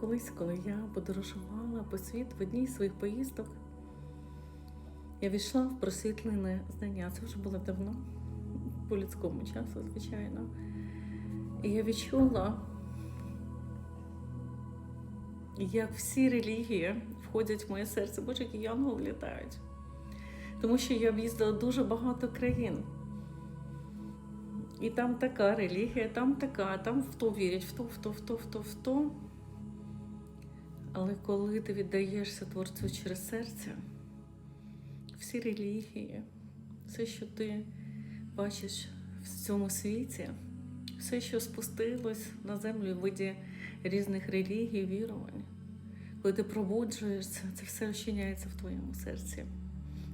Колись, коли я подорожувала по світу в одній з своїх поїздок, я війшла в просвітлене знання. Це вже було давно, по людському часу, звичайно. І я відчула, як всі релігії входять в моє серце, боже, які янголи літають. Тому що я об'їздила дуже багато країн. І там така релігія, там така, там в то вірять, в то, в то, в то, в то, в то. Але коли ти віддаєшся творцю через серце, всі релігії, все, що ти бачиш в цьому світі, все, що спустилось на землю в виді різних релігій, вірувань, коли ти пробуджуєшся, це все розчиняється в твоєму серці.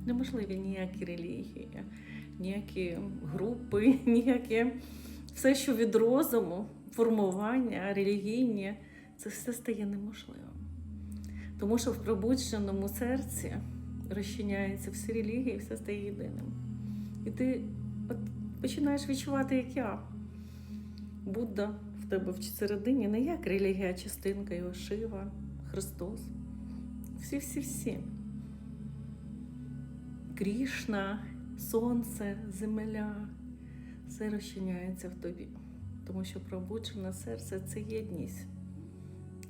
Неможливі ніякі релігії, ніякі групи, ніякі все, що від розуму, формування, релігійні, це все стає неможливим. Тому що в пробудженому серці розчиняються всі релігії, все стає єдиним. І ти от починаєш відчувати, як я. Будда в тебе в середині не як релігія, а частинка його Шива, Христос. Всі-всі-всі. Крішна, сонце, земля, все розчиняється в тобі. Тому що пробуджене серце це єдність,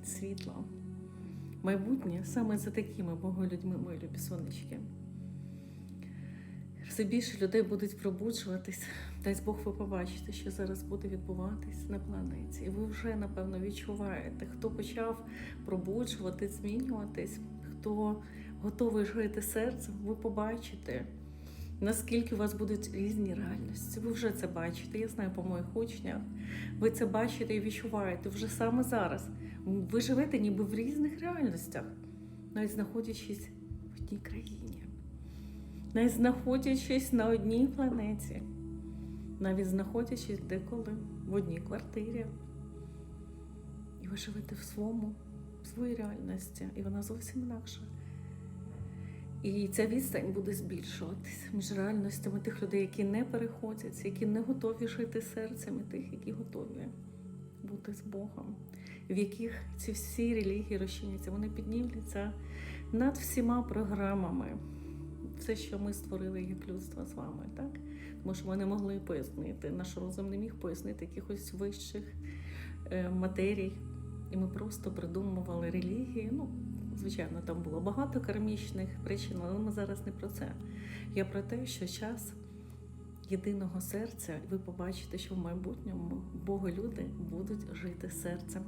світло. Майбутнє саме за такими боголюдьми, мої любі сонечки. Все більше людей будуть пробуджуватись. Дасть Бог ви побачите, що зараз буде відбуватись на планеті. І ви вже, напевно, відчуваєте, хто почав пробуджувати, змінюватись, хто готовий жити серцем, ви побачите, наскільки у вас будуть різні реальності. Ви вже це бачите. Я знаю по моїх учнях. Ви це бачите і відчуваєте вже саме зараз. Ви живете ніби в різних реальностях, навіть знаходячись в одній країні, навіть знаходячись на одній планеті, навіть знаходячись деколи в одній квартирі. І ви живете в своєму, в своїй реальності, і вона зовсім інакша. І ця відстань буде збільшуватися між реальностями тих людей, які не переходять, які не готові жити серцем, і тих, які готові бути з Богом, в яких ці всі релігії розчиняться, вони піднімляться над всіма програмами, все, що ми створили як людство з вами, так? Тому що ми не могли пояснити, наш розум не міг пояснити якихось вищих е, матерій. І ми просто придумували релігії. Ну, звичайно, там було багато кармічних причин, але ми зараз не про це. Я про те, що час єдиного серця, і ви побачите, що в майбутньому боголюди будуть жити серцем.